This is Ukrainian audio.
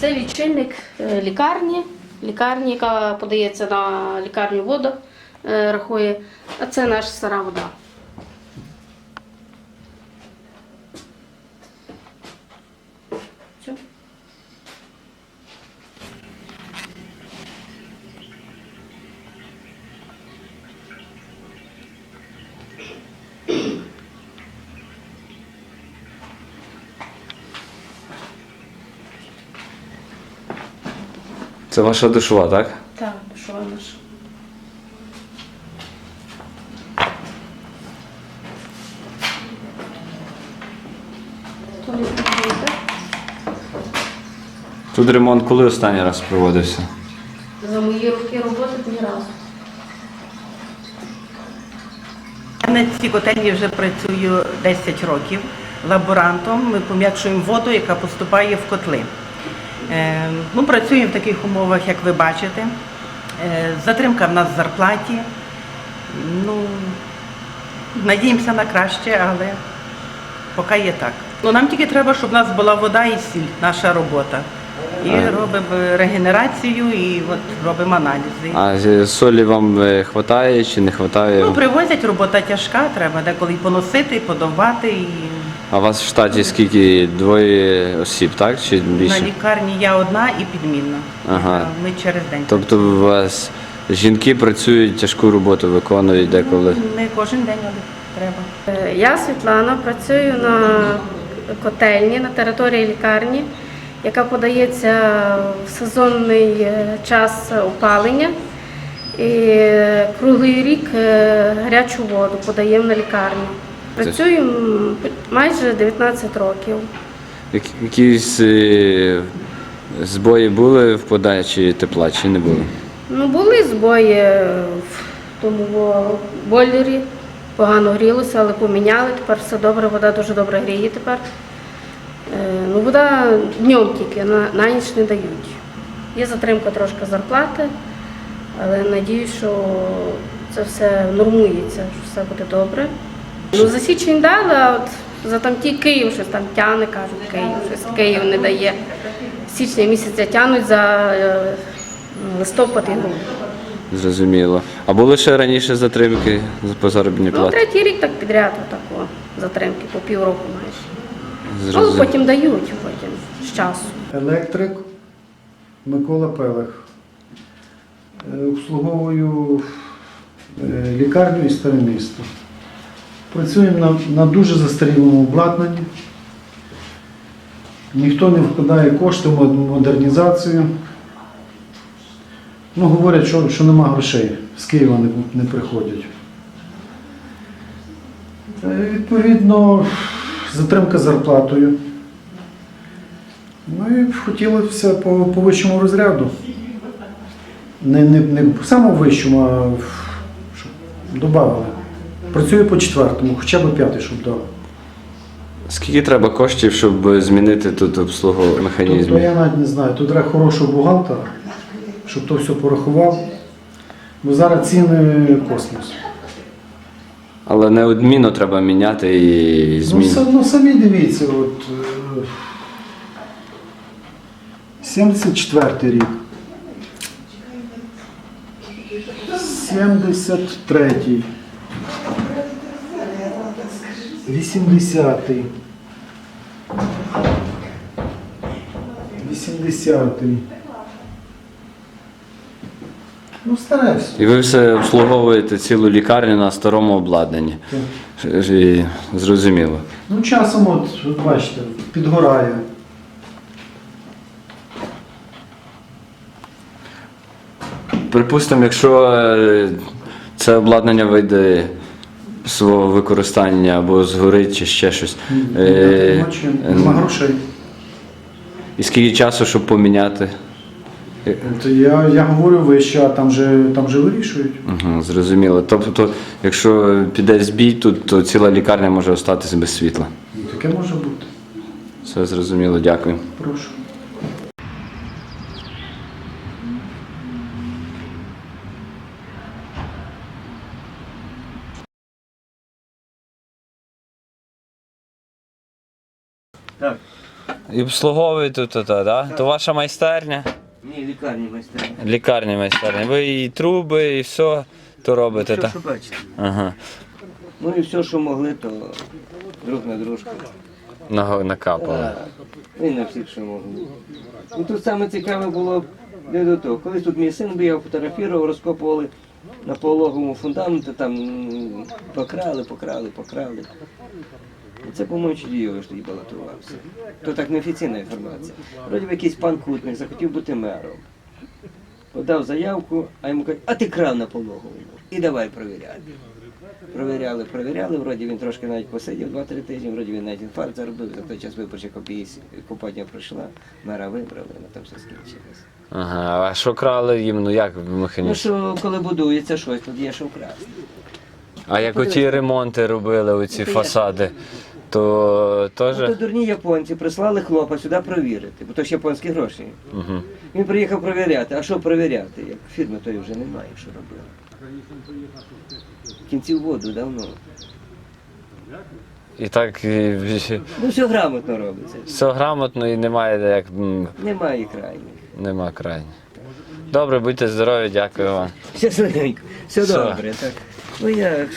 Це лічильник е, лікарні, лікарні, яка подається на лікарню воду, е, рахує, а це наша стара вода. Це ваша душова, так? Так, що наша. Тут ремонт коли останній раз проводився? За мої роки роботи ні разу. Я на цій котельні вже працюю 10 років лаборантом. Ми пом'якшуємо воду, яка поступає в котли. Е, ну, працюємо в таких умовах, як ви бачите. Е, затримка в нас в зарплаті. Ну, надіємося на краще, але поки є так. Ну, нам тільки треба, щоб в нас була вода і сіль, наша робота. І робимо регенерацію, і от робимо аналізи. А солі вам е, хватає чи не хватає? Ну, привозять, робота тяжка, треба деколи і поносити, і подовбати. І А у вас в штаті скільки? Двоє осіб, так? Чи на лікарні я одна і підмінна. Ага. Ми через день. Тобто у вас жінки працюють, тяжку роботу виконують деколи. Не кожен день, але треба. Е, Я Світлана працюю на котельні на території лікарні, яка подається в сезонний е, час опалення. І круглий рік е, гарячу воду подаємо на лікарню. Працюємо майже 19 років. Якісь е, збої були в подачі тепла чи не були? Ну, були збої в тому бойлері, погано грілося, але поміняли. Тепер все добре, вода дуже добре гріє тепер. Е, Ну, вода днем тільки, на, на ніч не дають. Є затримка трошки зарплати, але надіюсь, що це все нормується, що все буде добре. Ну, за січень дали, а от за там ті Київ щось там тягне, кажуть, Київ, щось Київ не дає. Січня місяця тягнуть за е, листопад і грудень. Зрозуміло. А були ще раніше затримки по заробітній Ну, третій рік так підряд отако, затримки по півроку майже. Ну, Зрозуміло. потім дають, потім з часу. Електрик Микола Пелех. Е, Обслуговую е, лікарню і старе місто. Працюємо на, на дуже застарілому обладнанні. Ніхто не вкладає кошти в модернізацію. Ну, говорять, що, що нема грошей. З Києва не, не приходять. Е, Відповідно, затримка зарплатою. Ну і хотілося по, по вищому розряду. Не, не, не по самому вищому, а щоб додали. Працюю по четвертому, хоча б п'ятий, щоб дали. Скільки треба коштів, щоб змінити тут обслугу Тобто механізмів? я навіть не знаю, тут треба хорошого бухгалтера, щоб то все порахував. Бо зараз ціни космос. Але неодмінно треба міняти і Ну, змінити. ну самі дивіться, от е, 74 рік. 73. 80. 80. Ну, стараюсь. І ви все обслуговуєте цілу лікарню на старому обладнанні. Так. І Зрозуміло. Ну, часом, от, от бачите, підгорає. Припустимо, якщо е, це обладнання вийде свого використання або згорить чи ще щось. Е, Нема нема грошей. І скільки часу, щоб поміняти? То я, я говорю вище, а там же, там же вирішують. Угу, зрозуміло. Тобто, якщо піде збій, тут, то ціла лікарня може остатися без світла. Таке може бути. Все зрозуміло, дякую. Прошу. І обслуговуєте тут, то, да? То ваша майстерня? Ні, лікарні майстерні. Лікарня майстерня. Ви і труби, і все то робите, Все, так? що бачите. Ага. Ну і все, що могли, то друг на дружку. На- Накапали. Так. І на всіх, що могли. Ну тут саме цікаве було не до того. Колись тут мій син бігав, фотографував, розкопували на пологовому фундаменті, там м, покрали, покрали, покрали. Це, по-моєму, Чудійович тоді балотувався. То так неофіційна інформація. Вроді би якийсь пан Кутник захотів бути мером. Подав заявку, а йому кажуть, а ти крав на пологовому. І давай провіряти. Провіряли, провіряли, вроді він трошки навіть посидів 2-3 тижні, вроді він навіть інфаркт заробив, за той час виборча компанія пройшла, мера вибрали, на там все скінчилось. Ага. А що крали їм? Ну як Ну що, коли будується щось, тоді є що вкрасти. А як оті ремонти робили, оці фасади, то Ну, то дурні японці прислали хлопа сюди провірити, бо то ж японські гроші. Угу. Він приїхав провіряти. А що провіряти? Як фірми тої вже немає, що робили. В кінці в воду давно. І так і, Ну все грамотно робиться. все грамотно і немає як Немає крайніх. нема крайні. Добре, будьте здорові, дякую вам. Щасливенько. Все Все. добре, так. Ну як?